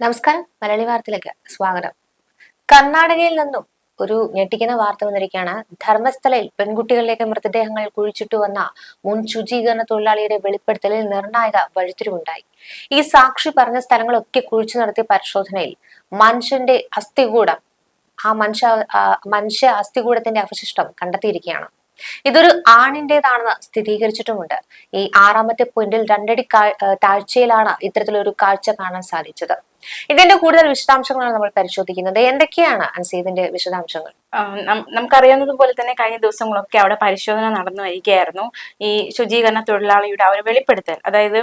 നമസ്കാരം. മലയാളി വാർത്തയിലേക്ക് സ്വാഗതം. കർണാടകയിൽ നിന്നും ഒരു ഞെട്ടിക്കുന്ന വാർത്ത വന്നിരിക്കുകയാണ്. ധർമ്മസ്ഥലയിൽ പെൺകുട്ടികളിലേക്ക് മൃതദേഹങ്ങൾ കുഴിച്ചിട്ടു വന്ന മുൻ ശുചീകരണ തൊഴിലാളിയുടെ വെളിപ്പെടുത്തലിൽ നിർണായക വഴിത്തിരിവുണ്ടായി. ഈ സാക്ഷി പറഞ്ഞ സ്ഥലങ്ങളൊക്കെ കുഴിച്ചു നടത്തിയ പരിശോധനയിൽ മനുഷ്യന്റെ അസ്ഥികൂടം ആ മനുഷ്യ മനുഷ്യ അസ്ഥികൂടത്തിന്റെ അവശിഷ്ടം കണ്ടെത്തിയിരിക്കുകയാണ്. ഇതൊരു ആണിന്റേതാണെന്ന് സ്ഥിരീകരിച്ചിട്ടുമുണ്ട്. ഈ ആറാമത്തെ പോയിന്റിൽ രണ്ടടി താഴ്ചയിലാണ് ഇത്തരത്തിലൊരു കാഴ്ച കാണാൻ സാധിച്ചത്. ഇതിന്റെ കൂടുതൽ വിശദാംശങ്ങളാണ് നമ്മൾ പരിശോധിക്കുന്നത്. എന്തൊക്കെയാണ് അൻസീദിന്റെ വിശദാംശങ്ങൾ? നമുക്കറിയാവുന്നത് പോലെ തന്നെ കഴിഞ്ഞ ദിവസങ്ങളൊക്കെ അവിടെ പരിശോധന നടന്നു വരികയായിരുന്നു. ഈ ശുചീകരണ തൊഴിലാളിയുടെ ആ ഒരു വെളിപ്പെടുത്തൽ. അതായത്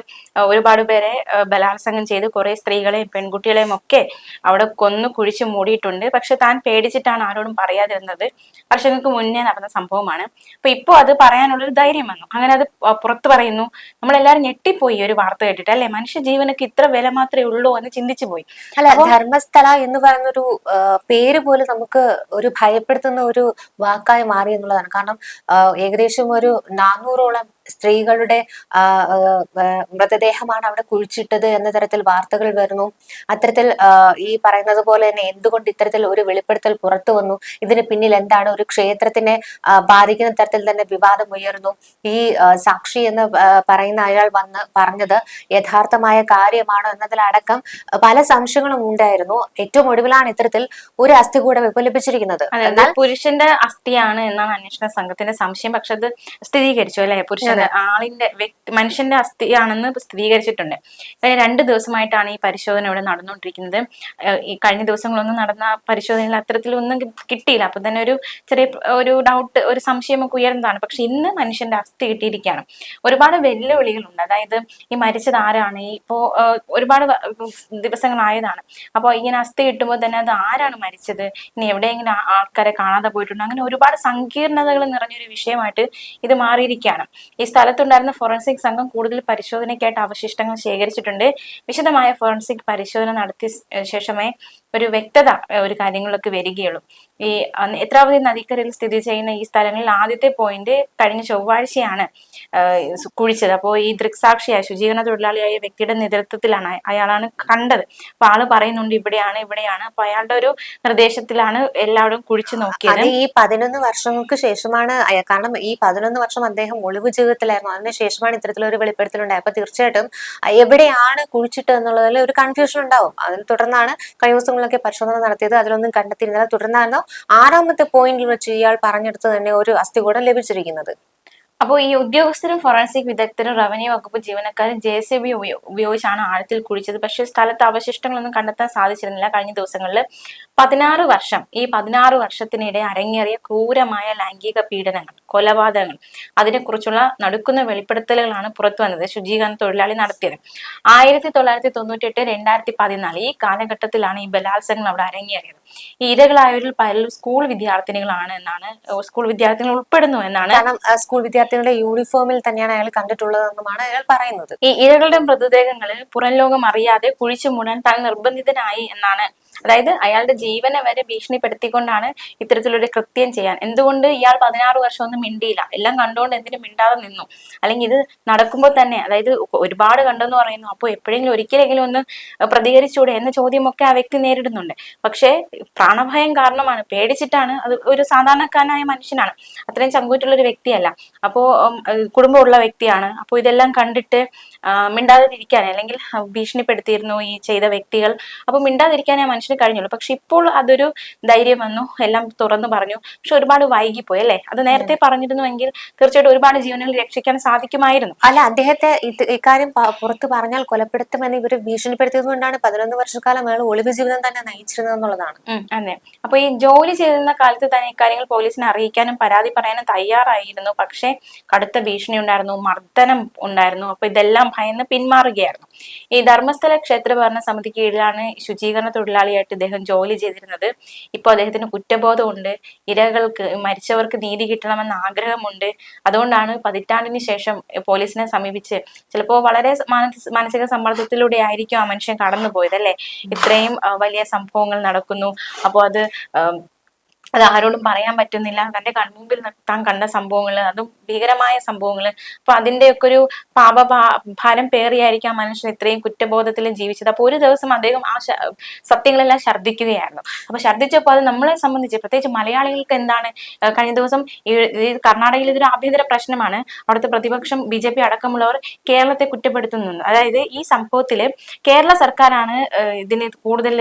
ഒരുപാട് പേരെ ബലാത്സംഗം ചെയ്ത് കുറെ സ്ത്രീകളെയും പെൺകുട്ടികളെയും ഒക്കെ അവിടെ കൊന്നു കുഴിച്ചു മൂടിയിട്ടുണ്ട്. പക്ഷെ താൻ പേടിച്ചിട്ടാണ് ആരോടും പറയാതിരുന്നത്. വർഷങ്ങൾക്ക് മുന്നേ നടന്ന സംഭവമാണ്. അപ്പൊ ഇപ്പോൾ അത് പറയാനുള്ളൊരു ധൈര്യം വന്നു. അങ്ങനെ അത് പുറത്തു പറയുന്നു. നമ്മളെല്ലാരും ഞെട്ടിപ്പോയി ഒരു വാർത്ത കേട്ടിട്ട്. അല്ലെ? മനുഷ്യ ജീവനക്ക് ഇത്ര വില മാത്രമേ ഉള്ളൂ എന്ന് ചിന്തിച്ചു പോയി. അല്ല ധർമ്മസ്ഥല എന്ന് പറയുന്നൊരു പേര് പോലെ നമുക്ക് ഒരു ഭയപ്പെടുത്തുന്ന ഒരു വാക്കായി മാറി എന്നുള്ളതാണ്. കാരണം ഏകദേശം ഒരു നാനൂറോളം സ്ത്രീകളുടെ മൃതദേഹമാണ് അവിടെ കുഴിച്ചിട്ടത് എന്ന തരത്തിൽ വാർത്തകൾ വരുന്നു. അത്തരത്തിൽ ഈ പറയുന്നത് പോലെ തന്നെ എന്തുകൊണ്ട് ഇത്തരത്തിൽ ഒരു വെളിപ്പെടുത്തൽ പുറത്തു വന്നു? ഇതിന് പിന്നിൽ എന്താണ്? ഒരു ക്ഷേത്രത്തിനെ ബാധിക്കുന്ന തരത്തിൽ തന്നെ വിവാദം ഉയർന്നു ഈ സാക്ഷി എന്ന് പറയുന്ന അയാൾ വന്ന് പറഞ്ഞത് യഥാർത്ഥമായ കാര്യമാണോ എന്നതിലടക്കം പല സംശയങ്ങളും ഉണ്ടായിരുന്നു. ഏറ്റവും ഒടുവിലാണ് ഇത്തരത്തിൽ ഒരു അസ്ഥി കൂടെ വിപുലിപ്പിച്ചിരിക്കുന്നത്. എന്നാൽ പുരുഷന്റെ അസ്ഥിയാണ് എന്നാണ് അന്വേഷണ സംഘത്തിന്റെ സംശയം. പക്ഷെ അത് സ്ഥിരീകരിച്ചു അല്ലെ? പുരുഷന്റെ ആളിന്റെ വ്യക്തി മനുഷ്യന്റെ അസ്ഥിയാണെന്ന് സ്ഥിരീകരിച്ചിട്ടുണ്ട്. രണ്ട് ദിവസമായിട്ടാണ് ഈ പരിശോധന ഇവിടെ നടന്നുകൊണ്ടിരിക്കുന്നത്. ഈ കഴിഞ്ഞ ദിവസങ്ങളൊന്നും നടന്ന പരിശോധനയിൽ അത്തരത്തിലൊന്നും കിട്ടിയില്ല. അപ്പൊ തന്നെ ഒരു ചെറിയ ഒരു ഡൗട്ട് ഒരു സംശയമൊക്കെ ഉയർന്നതാണ് പക്ഷെ ഇന്ന് മനുഷ്യന്റെ അസ്ഥി കിട്ടിയിരിക്കുകയാണ്. ഒരുപാട് വെല്ലുവിളികളുണ്ട്. അതായത് ഈ മരിച്ചത് ആരാണ്? ഇപ്പോ ഒരുപാട് ദിവസങ്ങളായതാണ്. അപ്പോൾ ഇങ്ങനെ അസ്ഥി കിട്ടുമ്പോൾ തന്നെ അത് ആരാണ് മരിച്ചത്? ഇനി എവിടെയെങ്കിലും ആൾക്കാരെ കാണാതെ പോയിട്ടുണ്ട്? അങ്ങനെ ഒരുപാട് സങ്കീർണതകൾ നിറഞ്ഞൊരു വിഷയമായിട്ട് ഇത് മാറിയിരിക്കുകയാണ്. ഈ സ്ഥലത്തുണ്ടായിരുന്ന ഫോറൻസിക് സംഘം കൂടുതൽ പരിശോധനയ്ക്കായിട്ട് അവശിഷ്ടങ്ങൾ ശേഖരിച്ചിട്ടുണ്ട്. വിശദമായ ഫോറൻസിക് പരിശോധന നടത്തിയ ശേഷമേ ഒരു വ്യക്തത ഒരു കാര്യങ്ങളിലൊക്കെ വരികയുള്ളൂ. ഈ എത്രാവധി നദിക്കരയിൽ സ്ഥിതി ചെയ്യുന്ന ഈ സ്ഥലങ്ങളിൽ ആദ്യത്തെ പോയിന്റ് കഴിഞ്ഞ ചൊവ്വാഴ്ചയാണ് കുഴിച്ചത്. അപ്പോൾ ഈ ദൃക്സാക്ഷിയായ ശുചീകരണ തൊഴിലാളിയായ വ്യക്തിയുടെ നേതൃത്വത്തിലാണ് അയാളാണ് കണ്ടത്. അപ്പൊ ആൾ പറയുന്നുണ്ട് ഇവിടെയാണ് ഇവിടെയാണ്. അപ്പൊ അയാളുടെ ഒരു നിർദ്ദേശത്തിലാണ് എല്ലാവരും കുഴിച്ചു നോക്കിയത്. ഈ പതിനൊന്ന് വർഷങ്ങൾക്ക് ശേഷമാണ് കാരണം ഈ പതിനൊന്ന് വർഷം അദ്ദേഹം ഒളിവ് ജീവിതത്തിലായിരുന്നു. അതിന് ശേഷമാണ് ഇത്തരത്തിലൊരു വെളിപ്പെടുത്തലുണ്ടായത്. അപ്പൊ തീർച്ചയായിട്ടും എവിടെയാണ് കുഴിച്ചിട്ട് എന്നുള്ളതിൽ ഒരു കൺഫ്യൂഷൻ ഉണ്ടാവും. അതിനെ തുടർന്നാണ് കഴിഞ്ഞ ദിവസങ്ങളിലൊക്കെ പരിശോധന നടത്തിയത് അതിലൊന്നും കണ്ടെത്തിയിരുന്നില്ല. തുടർന്നാണ് ആറാമത്തെ പോയിന്റിൽ വെച്ച് ഇയാൾ പറഞ്ഞെടുത്ത് തന്നെ ഒരു അസ്ഥികൂടം ലഭിച്ചിരിക്കുന്നത്. അപ്പോൾ ഈ ഉദ്യോഗസ്ഥരും ഫോറൻസിക് വിദഗ്ധരും റവന്യൂ വകുപ്പ് ജീവനക്കാരും ജെ സി ബി ഉപയോഗിച്ചാണ് ആഴത്തിൽ കുഴിച്ചത്. പക്ഷേ സ്ഥലത്ത് അവശിഷ്ടങ്ങളൊന്നും കണ്ടെത്താൻ സാധിച്ചിരുന്നില്ല. കഴിഞ്ഞ ദിവസങ്ങളിൽ പതിനാറ് വർഷം ഈ പതിനാറ് വർഷത്തിനിടെ അരങ്ങേറിയ ക്രൂരമായ ലൈംഗിക പീഡനങ്ങൾ കൊലപാതകങ്ങൾ അതിനെക്കുറിച്ചുള്ള നടുക്കുന്ന വെളിപ്പെടുത്തലുകളാണ് പുറത്തു വന്നത്. ശുചീകരണ തൊഴിലാളി നടത്തിയത്. ആയിരത്തി തൊള്ളായിരത്തി തൊണ്ണൂറ്റി എട്ട് രണ്ടായിരത്തി പതിനാല് ഈ കാലഘട്ടത്തിലാണ് ഈ ബലാത്സംഗങ്ങൾ അവിടെ അരങ്ങേറിയത്. ഈ ഇരകളായവരിൽ പലരും സ്കൂൾ വിദ്യാർത്ഥിനികളാണ് എന്നാണ് സ്കൂൾ വിദ്യാർത്ഥിനികൾ ഉൾപ്പെടുന്നു എന്നാണ് സ്കൂൾ വിദ്യാർത്ഥി വിദ്യാർത്ഥികളുടെ യൂണിഫോമിൽ തന്നെയാണ് അയാൾ കണ്ടിട്ടുള്ളതെന്നുമാണ് അയാൾ പറയുന്നത്. ഈ ഇരകളുടെ മൃതദേഹങ്ങളിൽ പുറം ലോകം അറിയാതെ കുഴിച്ചു മൂടാൻ താൻ നിർബന്ധിതനായി എന്നാണ് അതായത് അയാളുടെ ജീവനെ വരെ ഭീഷണിപ്പെടുത്തിക്കൊണ്ടാണ് ഇത്തരത്തിലൊരു കൃത്യം ചെയ്യാൻ. എന്തുകൊണ്ട് ഇയാൾ പതിനാറ് വർഷം ഒന്നും മിണ്ടിയില്ല? എല്ലാം കണ്ടുകൊണ്ട് എന്തിനും മിണ്ടാതെ നിന്നു. അല്ലെങ്കിൽ ഇത് നടക്കുമ്പോൾ തന്നെ അതായത് ഒരുപാട് കണ്ടെന്ന് പറയുന്നു. അപ്പോൾ എപ്പോഴെങ്കിലും ഒരിക്കലെങ്കിലും ഒന്ന് പ്രതികരിച്ചൂടെ എന്ന ചോദ്യമൊക്കെ ആ വ്യക്തി നേരിടുന്നുണ്ട്. പക്ഷേ പ്രാണഭയം കാരണമാണ് പേടിച്ചിട്ടാണ് അത് ഒരു സാധാരണക്കാരനായ മനുഷ്യനാണ്. അത്രയും ചങ്കൂറ്റുള്ള ഒരു വ്യക്തിയല്ല അപ്പോൾ കുടുംബമുള്ള വ്യക്തിയാണ്. അപ്പോൾ ഇതെല്ലാം കണ്ടിട്ട് മിണ്ടാതെ മിണ്ടാതിരിക്കാൻ അല്ലെങ്കിൽ ഭീഷണിപ്പെടുത്തിയിരുന്നു ഈ ചെയ്ത വ്യക്തികൾ. അപ്പോൾ മിണ്ടാതിരിക്കാനേ ആ മനുഷ്യന് കഴിഞ്ഞുള്ളൂ. പക്ഷെ ഇപ്പോൾ അതൊരു ധൈര്യം വന്നു. എല്ലാം തുറന്നു പറഞ്ഞു. പക്ഷെ ഒരുപാട് വൈകിപ്പോയി അല്ലേ? അത് നേരത്തെ പറഞ്ഞിരുന്നുവെങ്കിൽ തീർച്ചയായിട്ടും ഒരുപാട് ജീവനുകൾ രക്ഷിക്കാൻ സാധിക്കുമായിരുന്നു. അല്ല അദ്ദേഹത്തെ ഇത് ഇക്കാര്യം പുറത്തു പറഞ്ഞാൽ കൊലപ്പെടുത്തുമെന്ന് ഇവർ ഭീഷണിപ്പെടുത്തിയത് കൊണ്ടാണ് പതിനൊന്ന് വർഷക്കാലം അയാൾ ഒളിവ് ജീവിതം തന്നെ നയിച്ചിരുന്നത് എന്നുള്ളതാണ് അതെ. അപ്പൊ ഈ ജോലി ചെയ്യുന്ന കാലത്ത് തന്നെ ഇക്കാര്യങ്ങൾ പോലീസിനെ അറിയിക്കാനും പരാതി പറയാനും തയ്യാറായിരുന്നു. പക്ഷേ കടുത്ത ഭീഷണി ഉണ്ടായിരുന്നു മർദ്ദനം ഉണ്ടായിരുന്നു. അപ്പൊ ഇതെല്ലാം ഭയന്ന് പിന്മാറുകയായിരുന്നു. ഈ ധർമ്മസ്ഥല ക്ഷേത്ര ഭരണ സമിതി കീഴിലാണ് ശുചീകരണ തൊഴിലാളിയായിട്ട് ഇദ്ദേഹം ജോലി ചെയ്തിരുന്നത്. ഇപ്പോൾ അദ്ദേഹത്തിന് കുറ്റബോധമുണ്ട്. ഇരകൾക്ക് മരിച്ചവർക്ക് നീതി കിട്ടണമെന്ന ആഗ്രഹമുണ്ട്. അതുകൊണ്ടാണ് പതിറ്റാണ്ടിന് ശേഷം പോലീസിനെ സമീപിച്ച് ചിലപ്പോൾ വളരെ മാനസിക സമ്മർദ്ദത്തിലൂടെ ആയിരിക്കും ആ മനുഷ്യൻ കടന്നുപോയത് അല്ലേ ഇത്രയും വലിയ സംഭവങ്ങൾ നടക്കുന്നു. അപ്പോൾ അത് അത് ആരോടും പറയാൻ പറ്റുന്നില്ല. തന്റെ കൺമുമ്പിൽ താൻ കണ്ട സംഭവങ്ങൾ അതും ഭീകരമായ സംഭവങ്ങൾ അപ്പൊ അതിന്റെയൊക്കെ ഒരു പാപ ഭാരം പേറിയായിരിക്കും ആ മനുഷ്യൻ ഇത്രയും കുറ്റബോധത്തിലും ജീവിച്ചത്. അപ്പൊ ഒരു ദിവസം അദ്ദേഹം ആ സത്യങ്ങളെല്ലാം ഛർദ്ദിക്കുകയായിരുന്നു. അപ്പൊ ഛർദ്ദിച്ചപ്പോൾ അത് നമ്മളെ സംബന്ധിച്ച് പ്രത്യേകിച്ച് മലയാളികൾക്ക് എന്താണ് കഴിഞ്ഞ ദിവസം ഈ കർണാടകയിൽ ഇതൊരു ആഭ്യന്തര പ്രശ്നമാണ്. അവിടുത്തെ പ്രതിപക്ഷം ബി ജെ പി അടക്കമുള്ളവർ കേരളത്തെ കുറ്റപ്പെടുത്തുന്നു. അതായത് ഈ സംഭവത്തിൽ കേരള സർക്കാരാണ് ഇതിന് കൂടുതൽ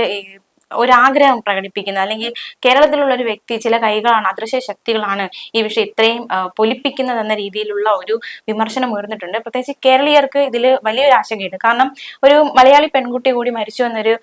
ഒരാഗ്രഹം പ്രകടിപ്പിക്കുന്നത്. അല്ലെങ്കിൽ കേരളത്തിലുള്ള ഒരു വ്യക്തി ചില കൈകളാണ് അദൃശ്യ ശക്തികളാണ് ഈ വിഷയം ഇത്രയും പൊലിപ്പിക്കുന്നത് എന്ന രീതിയിലുള്ള ഒരു വിമർശനം ഉയർന്നിട്ടുണ്ട്. പ്രത്യേകിച്ച് കേരളീയർക്ക് ഇതിൽ വലിയൊരു ആശങ്കയുണ്ട്. കാരണം ഒരു മലയാളി പെൺകുട്ടി കൂടി മരിച്ചു എന്നൊരു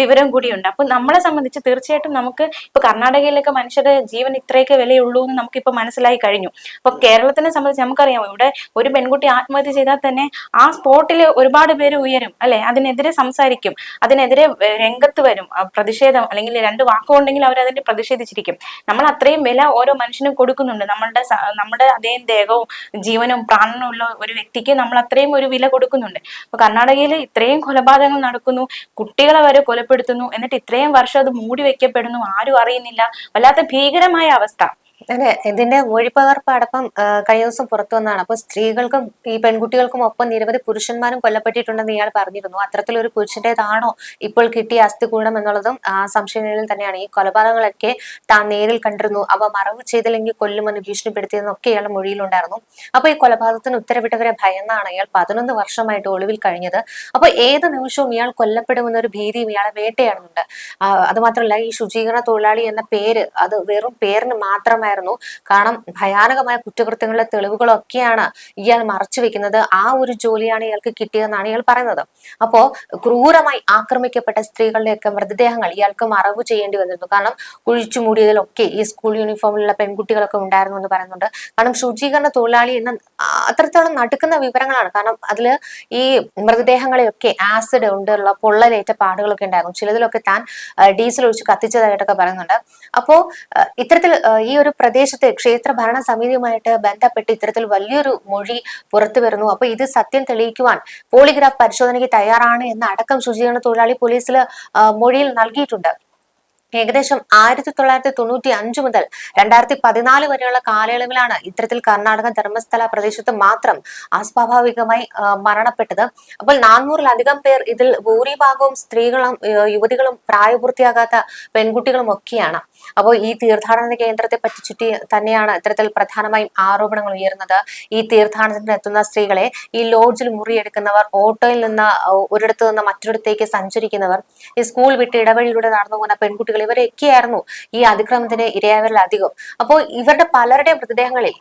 വിവരം കൂടിയുണ്ട്. അപ്പൊ നമ്മളെ സംബന്ധിച്ച് തീർച്ചയായിട്ടും നമുക്ക് ഇപ്പൊ കർണാടകയിലൊക്കെ മനുഷ്യരുടെ ജീവൻ ഇത്രയൊക്കെ വിലയുള്ളൂ എന്ന് നമുക്കിപ്പോ മനസ്സിലായി കഴിഞ്ഞു. അപ്പൊ കേരളത്തിനെ സംബന്ധിച്ച് നമുക്കറിയാം ഇവിടെ ഒരു പെൺകുട്ടി ആത്മഹത്യ ചെയ്താൽ തന്നെ ആ സ്പോട്ടിൽ ഒരുപാട് പേര് ഉയരും അല്ലെ? അതിനെതിരെ സംസാരിക്കും അതിനെതിരെ രംഗത്ത് വരും പ്രതിഷേധം അല്ലെങ്കിൽ രണ്ട് വാക്കുകൊണ്ടെങ്കിൽ അവർ അതിന്റെ പ്രതിഷേധിച്ചിരിക്കും. നമ്മൾ അത്രയും വില ഓരോ മനുഷ്യനും കൊടുക്കുന്നുണ്ട്. നമ്മളുടെ നമ്മുടെ അതേ ദേഹവും ജീവനും പ്രാണനും ഉള്ള ഒരു വ്യക്തിക്ക് നമ്മൾ അത്രയും ഒരു വില കൊടുക്കുന്നുണ്ട്. അപ്പൊ കർണാടകയിൽ ഇത്രയും കൊലപാതകങ്ങൾ നടക്കുന്നു. കുട്ടികളെ വരെ കൊലപ്പെടുത്തുന്നു. എന്നിട്ട് ഇത്രയും വർഷം അത് മൂടി വെക്കപ്പെടുന്നു. ആരും അറിയുന്നില്ല. വല്ലാത്ത ഭീകരമായ അവസ്ഥ. അതെ ഇതിന്റെ മൊഴിപ്പകർപ്പ് അടക്കം കഴിഞ്ഞ ദിവസം പുറത്തു വന്നതാണ്. അപ്പൊ സ്ത്രീകൾക്കും ഈ പെൺകുട്ടികൾക്കും ഒപ്പം നിരവധി പുരുഷന്മാരും കൊല്ലപ്പെട്ടിട്ടുണ്ടെന്ന് ഇയാൾ പറഞ്ഞിരുന്നു. അത്തരത്തിലൊരു പുരുഷന്റേതാണോ ഇപ്പോൾ കിട്ടിയ അസ്ഥികൂടം എന്നുള്ളതും സംശയങ്ങളിൽ തന്നെയാണ്. ഈ കൊലപാതകങ്ങളൊക്കെ താൻ നേരിൽ കണ്ടിരുന്നു. അവ മറവ് ചെയ്തില്ലെങ്കിൽ കൊല്ലുമെന്ന് ഭീഷണിപ്പെടുത്തിയെന്നൊക്കെ ഇയാളുടെ മൊഴിയിലുണ്ടായിരുന്നു. അപ്പൊ ഈ കൊലപാതകത്തിന് ഉത്തരവിട്ടവരെ ഭയന്നാണ് ഇയാൾ പതിനൊന്ന് വർഷമായിട്ട് ഒളിവിൽ കഴിഞ്ഞത്. അപ്പൊ ഏത് നിമിഷവും ഇയാൾ കൊല്ലപ്പെടുമെന്നൊരു ഭീതിയും ഇയാളെ വേട്ടയാടുന്നുണ്ട്. അതുമാത്രമല്ല അത് മാത്രമല്ല ഈ ശുചീകരണ തൊഴിലാളി എന്ന പേര് അത് വെറും പേരിന് മാത്രമായിരുന്നു കാരണം ഭയാനകമായ കുറ്റകൃത്യങ്ങളുടെ തെളിവുകളൊക്കെയാണ് ഇയാൾ മറച്ചു വെക്കുന്നത്. ആ ഒരു ജോലിയാണ് ഇയാൾക്ക് കിട്ടിയതെന്നാണ് ഇയാൾ പറയുന്നത്. അപ്പോ ക്രൂരമായി ആക്രമിക്കപ്പെട്ട സ്ത്രീകളുടെയൊക്കെ മൃതദേഹങ്ങൾ ഇയാൾക്ക് മറവ് ചെയ്യേണ്ടി വന്നിരുന്നു. കാരണം കുഴിച്ചു മൂടിയതിലൊക്കെ ഈ സ്കൂൾ യൂണിഫോമിലുള്ള പെൺകുട്ടികളൊക്കെ ഉണ്ടായിരുന്നു എന്ന് പറയുന്നുണ്ട്. കാരണം ശുചീകരണ തൊഴിലാളി എന്ന അത്രത്തോളം നടുക്കുന്ന വിവരങ്ങളാണ്. കാരണം അതിൽ ഈ മൃതദേഹങ്ങളെയൊക്കെ ആസിഡ് ഉണ്ടുള്ള പൊള്ളലേറ്റ പാടുകളൊക്കെ ഉണ്ടായിരുന്നു. ചിലതിലൊക്കെ താൻ ഡീസൽ ഒഴിച്ച് കത്തിച്ചതായിട്ടൊക്കെ പറയുന്നുണ്ട്. അപ്പോ ആ, ഇത്തരത്തിൽ ഈ ഒരു പ്രദേശത്തെ ക്ഷേത്ര ഭരണ സമിതിയുമായിട്ട് ബന്ധപ്പെട്ട് ഇത്തരത്തിൽ വലിയൊരു മൊഴി പുറത്തു വരുന്നു. അപ്പൊ ഇത് സത്യം തെളിയിക്കുവാൻ പോളിഗ്രാഫ് പരിശോധനയ്ക്ക് തയ്യാറാണ് എന്ന അടക്കം ശുചീകരണ തൊഴിലാളി പോലീസിൽ മൊഴിയിൽ നൽകിയിട്ടുണ്ട്. ഏകദേശം ആയിരത്തി തൊള്ളായിരത്തി തൊണ്ണൂറ്റി അഞ്ച് മുതൽ രണ്ടായിരത്തി പതിനാല് വരെയുള്ള കാലയളവിലാണ് ഇത്തരത്തിൽ കർണാടക ധർമ്മസ്ഥല പ്രദേശത്ത് മാത്രം അസ്വാഭാവികമായി മരണപ്പെട്ടത്. അപ്പോൾ നാനൂറിലധികം പേർ ഇതിൽ ഭൂരിഭാഗവും സ്ത്രീകളും യുവതികളും പ്രായപൂർത്തിയാകാത്ത പെൺകുട്ടികളും ഒക്കെയാണ്. അപ്പോൾ ഈ തീർത്ഥാടന കേന്ദ്രത്തെ പറ്റി ചുറ്റി തന്നെയാണ് ഇത്തരത്തിൽ പ്രധാനമായും ആരോപണങ്ങൾ ഉയർന്നത്. ഈ തീർത്ഥാടനത്തിന് എത്തുന്ന സ്ത്രീകളെ ഈ ലോഡ്ജിൽ മുറിയെടുക്കുന്നവർ ഓട്ടോയിൽ നിന്ന് ഒരിടത്തു നിന്ന് മറ്റൊരിടത്തേക്ക് സഞ്ചരിക്കുന്നവർ ഈ സ്കൂൾ വിട്ട് ഇടവഴിയിലൂടെ നടന്നു പോകുന്ന പെൺകുട്ടികൾ ഇവരൊക്കെയായിരുന്നു ഈ അതിക്രമത്തിന് ഇരയായവരിൽ അധികം അപ്പോൾ ഇവരുടെ പലരുടെയും മൃതദേഹങ്ങളിൽ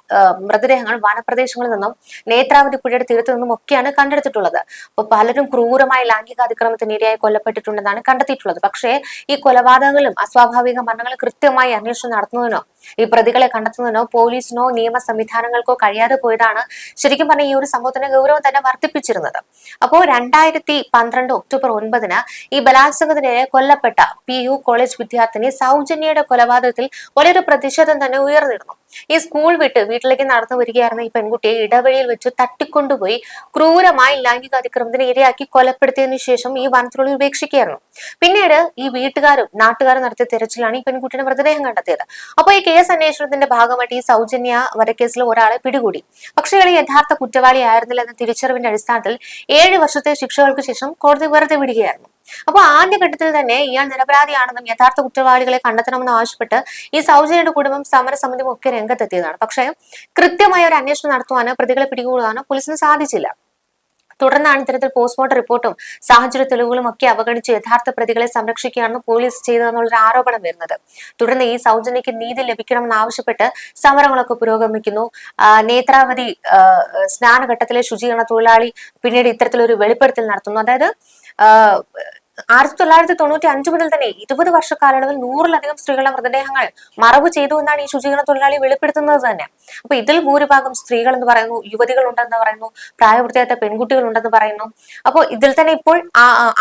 മൃതദേഹങ്ങൾ വനപ്രദേശങ്ങളിൽ നിന്നും നേത്രാവതി പുഴയുടെ തീരത്തു നിന്നും ഒക്കെയാണ് കണ്ടെടുത്തിട്ടുള്ളത്. അപ്പോൾ പലരും ക്രൂരമായ ലൈംഗിക അതിക്രമത്തിന് ഇരയായി കൊല്ലപ്പെട്ടിട്ടുണ്ടെന്നാണ് കണ്ടെത്തിയിട്ടുള്ളത്. പക്ഷേ ഈ കൊലപാതകങ്ങളും അസ്വാഭാവിക മരണങ്ങളും കൃത്യമായി അന്വേഷണം നടത്തുന്നതിനോ ഈ പ്രതികളെ കണ്ടെത്തുന്നതിനോ പോലീസിനോ നിയമ സംവിധാനങ്ങൾക്കോ കഴിയാതെ പോയതാണ് ശരിക്കും പറഞ്ഞ ഈ ഒരു സംഭവത്തിന്റെ ഗൗരവം തന്നെ വർദ്ധിപ്പിച്ചിരുന്നത്. അപ്പോൾ രണ്ടായിരത്തി പന്ത്രണ്ട് ഒക്ടോബർ ഒൻപതിന് ഈ ബലാത്സംഗത്തിനിടെ കൊല്ലപ്പെട്ട പി യു കോളേജ് വിദ്യാർത്ഥിനി സൗജന്യയുടെ കൊലപാതകത്തിൽ വലിയൊരു പ്രതിഷേധം തന്നെ ഉയർന്നിരുന്നു. ഈ സ്കൂൾ വിട്ട് വീട്ടിലേക്ക് നടന്നു വരികയായിരുന്ന ഈ പെൺകുട്ടിയെ ഇടവഴിയിൽ വെച്ച് തട്ടിക്കൊണ്ടുപോയി ക്രൂരമായി ലൈംഗിക അതിക്രമത്തിന് ഇരയാക്കി കൊലപ്പെടുത്തിയതിനു ശേഷം ഈ വനത്തിനുള്ളിൽ ഉപേക്ഷിക്കുകയായിരുന്നു. പിന്നീട് ഈ വീട്ടുകാരും നാട്ടുകാരും നടത്തിയ തിരച്ചിലാണ് ഈ പെൺകുട്ടിയുടെ മൃതദേഹം കണ്ടെത്തിയത്. അപ്പോൾ ഈ കേസ് അന്വേഷണത്തിന്റെ ഭാഗമായിട്ട് ഈ സൗജന്യ വധക്കേസിൽ ഒരാളെ പിടികൂടി. പക്ഷേ ഇയാൾ യഥാർത്ഥ കുറ്റവാളി ആയിരുന്നില്ല എന്ന തിരിച്ചറിവിന്റെ അടിസ്ഥാനത്തിൽ ഏഴ് വർഷത്തെ ശിക്ഷകൾക്ക് ശേഷം കോടതി വെറുതെ വിടുകയായിരുന്നു. അപ്പോൾ ആദ്യഘട്ടത്തിൽ തന്നെ ഇയാൾ നിരപരാധിയാണെന്നും യഥാർത്ഥ കുറ്റവാളികളെ കണ്ടെത്തണമെന്നും ആവശ്യപ്പെട്ട് ഈ സൗജന്യയുടെ കുടുംബം സമരസമിതി ഒക്കെ രംഗത്തെത്തിയതാണ്. പക്ഷേ കൃത്യമായ ഒരു അന്വേഷണം നടത്തുവാനോ പ്രതികളെ പിടികൂടാനോ പോലീസിന് സാധിച്ചില്ല. തുടർന്നാണ് ഇത്തരത്തിൽ പോസ്റ്റ്മോർട്ടം റിപ്പോർട്ടും സാഹചര്യ തെളിവുകളും ഒക്കെ അവഗണിച്ച് യഥാർത്ഥ പ്രതികളെ സംരക്ഷിക്കുകയാണ് പോലീസ് ചെയ്തതെന്നുള്ളൊരു ആരോപണം വരുന്നത്. തുടർന്ന് ഈ സൗജന്യക്ക് നീതി ലഭിക്കണമെന്ന് ആവശ്യപ്പെട്ട് സമരങ്ങളൊക്കെ പുരോഗമിക്കുന്നു. നേത്രാവതി സ്നാനഘട്ടത്തിലെ ശുചീകരണ തൊഴിലാളി പിന്നീട് ഇത്തരത്തിലൊരു വെളിപ്പെടുത്തൽ നടത്തുന്നു. അതായത് ആയിരത്തി തൊള്ളായിരത്തി തൊണ്ണൂറ്റി അഞ്ചു മുതൽ തന്നെ ഇരുപത് വർഷ കാലയളവിൽ നൂറിലധികം സ്ത്രീകളുടെ മൃതദേഹങ്ങൾ മറവ് ചെയ്തു എന്നാണ് ഈ ശുചീകരണ തൊഴിലാളി വെളിപ്പെടുത്തുന്നത് തന്നെ. അപ്പൊ ഇതിൽ ഭൂരിഭാഗം സ്ത്രീകൾ എന്ന് പറയുന്നു യുവതികൾ ഉണ്ടെന്ന് പറയുന്നു പ്രായപൂർത്തിയാത്ത പെൺകുട്ടികൾ ഉണ്ടെന്ന് പറയുന്നു. അപ്പോൾ ഇതിൽ തന്നെ ഇപ്പോൾ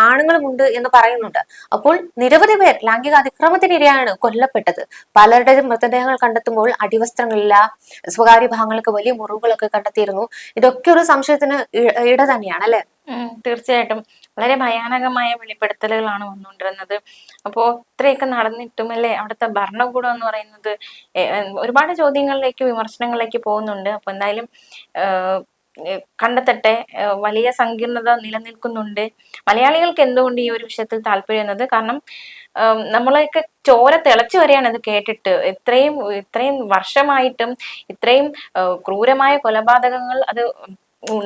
ആണുങ്ങളും ഉണ്ട് എന്ന് പറയുന്നുണ്ട്. അപ്പോൾ നിരവധി പേർ ലൈംഗിക അതിക്രമത്തിനിരയാണ് കൊല്ലപ്പെട്ടത്. പലരുടെയും മൃതദേഹങ്ങൾ കണ്ടെത്തുമ്പോൾ അടിവസ്ത്രങ്ങളില്ല സ്വകാര്യ ഭാഗങ്ങൾക്ക് വലിയ മുറിവുകളൊക്കെ കണ്ടെത്തിയിരുന്നു. ഇതൊക്കെ ഒരു സംശയത്തിന് ഇട തന്നെയാണ് അല്ലെ? തീർച്ചയായിട്ടും. വളരെ ഭയാനകമായ വെളിപ്പെടുത്തലുകളാണ് വന്നുകൊണ്ടിരുന്നത്. അപ്പോ ഇത്രയൊക്കെ നടന്നിട്ടും അല്ലേ അവിടുത്തെ ഭരണകൂടം എന്ന് പറയുന്നത് ഒരുപാട് ചോദ്യങ്ങളിലേക്ക് വിമർശനങ്ങളിലേക്ക് പോകുന്നുണ്ട്. അപ്പൊ എന്തായാലും കണ്ടെത്തട്ടെ. വലിയ സങ്കീർണത നിലനിൽക്കുന്നുണ്ട്. മലയാളികൾക്ക് എന്തുകൊണ്ട് ഈ ഒരു വിഷയത്തിൽ താല്പര്യം എന്നത്? കാരണം നമ്മളൊക്കെ ചോര തിളച്ചു വരെയാണ് ഇത് കേട്ടിട്ട്. ഇത്രയും ഇത്രയും വർഷമായിട്ടും ഇത്രയും ക്രൂരമായ കൊലപാതകങ്ങൾ അത്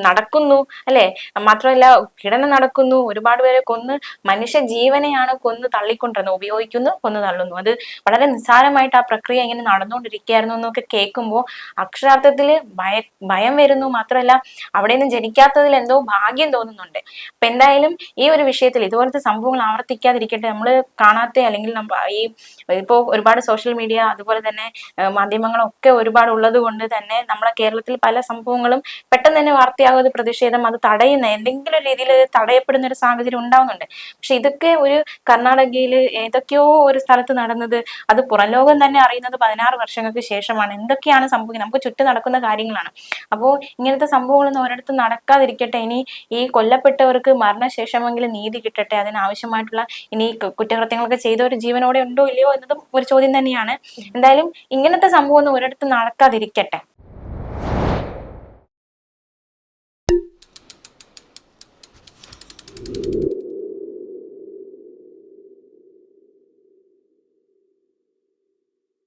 നടക്കുന്നു അല്ലെ? മാത്രമല്ല കിടന്ന് നടക്കുന്നു ഒരുപാട് പേരെ കൊന്ന് മനുഷ്യ ജീവനെയാണ് കൊന്ന് തള്ളിക്കൊണ്ടിരുന്നത് ഉപയോഗിക്കുന്നു കൊന്നു തള്ളുന്നു. അത് വളരെ നിസ്സാരമായിട്ട് ആ പ്രക്രിയ ഇങ്ങനെ നടന്നുകൊണ്ടിരിക്കുകയായിരുന്നു എന്നൊക്കെ കേൾക്കുമ്പോൾ അക്ഷരാർത്ഥത്തിൽ ഭയ ഭയം വരുന്നു. മാത്രമല്ല അവിടെ നിന്ന് ജനിക്കാത്തതിൽ എന്തോ ഭാഗ്യം തോന്നുന്നുണ്ട്. അപ്പൊ എന്തായാലും ഈ ഒരു വിഷയത്തിൽ ഇതുപോലത്തെ സംഭവങ്ങൾ ആവർത്തിക്കാതിരിക്കട്ടെ. നമ്മൾ കാണാത്ത അല്ലെങ്കിൽ ഈ ഇപ്പോൾ ഒരുപാട് സോഷ്യൽ മീഡിയ അതുപോലെ തന്നെ മാധ്യമങ്ങളൊക്കെ ഒരുപാട് ഉള്ളത് കൊണ്ട് തന്നെ നമ്മളെ കേരളത്തിൽ പല സംഭവങ്ങളും പെട്ടെന്ന് തന്നെ വാർത്തയാകുന്ന പ്രതിഷേധം അത് തടയുന്ന എന്തെങ്കിലും രീതിയിൽ തടയപ്പെടുന്ന ഒരു സാഹചര്യം ഉണ്ടാവുന്നുണ്ട്. പക്ഷെ ഇതൊക്കെ ഒരു കർണാടകയിൽ ഏതൊക്കെയോ ഒരു സ്ഥലത്ത് നടന്നത് അത് പുറം ലോകം തന്നെ അറിയുന്നത് പതിനാറ് വർഷങ്ങൾക്ക് ശേഷമാണ്. എന്തൊക്കെയാണ് സംഭവിക്കുന്നത്? നമുക്ക് ചുറ്റും നടക്കുന്ന കാര്യങ്ങളാണ്. അപ്പോൾ ഇങ്ങനത്തെ സംഭവങ്ങളൊന്നും ഒരിടത്ത് നടക്കാതിരിക്കട്ടെ. ഇനി ഈ കൊല്ലപ്പെട്ടവർക്ക് മരണശേഷമെങ്കിലും നീതി കിട്ടട്ടെ. അതിനാവശ്യമായിട്ടുള്ള ഇനി കുറ്റകൃത്യങ്ങളൊക്കെ ചെയ്ത ഒരു ജീവനോടെ ഉണ്ടോ ഇല്ലയോ എന്നതും ഒരു ചോദ്യം തന്നെയാണ്. എന്തായാലും ഇങ്ങനത്തെ സംഭവം ഒന്നും ഒരിടത്ത് നടക്കാതിരിക്കട്ടെ. you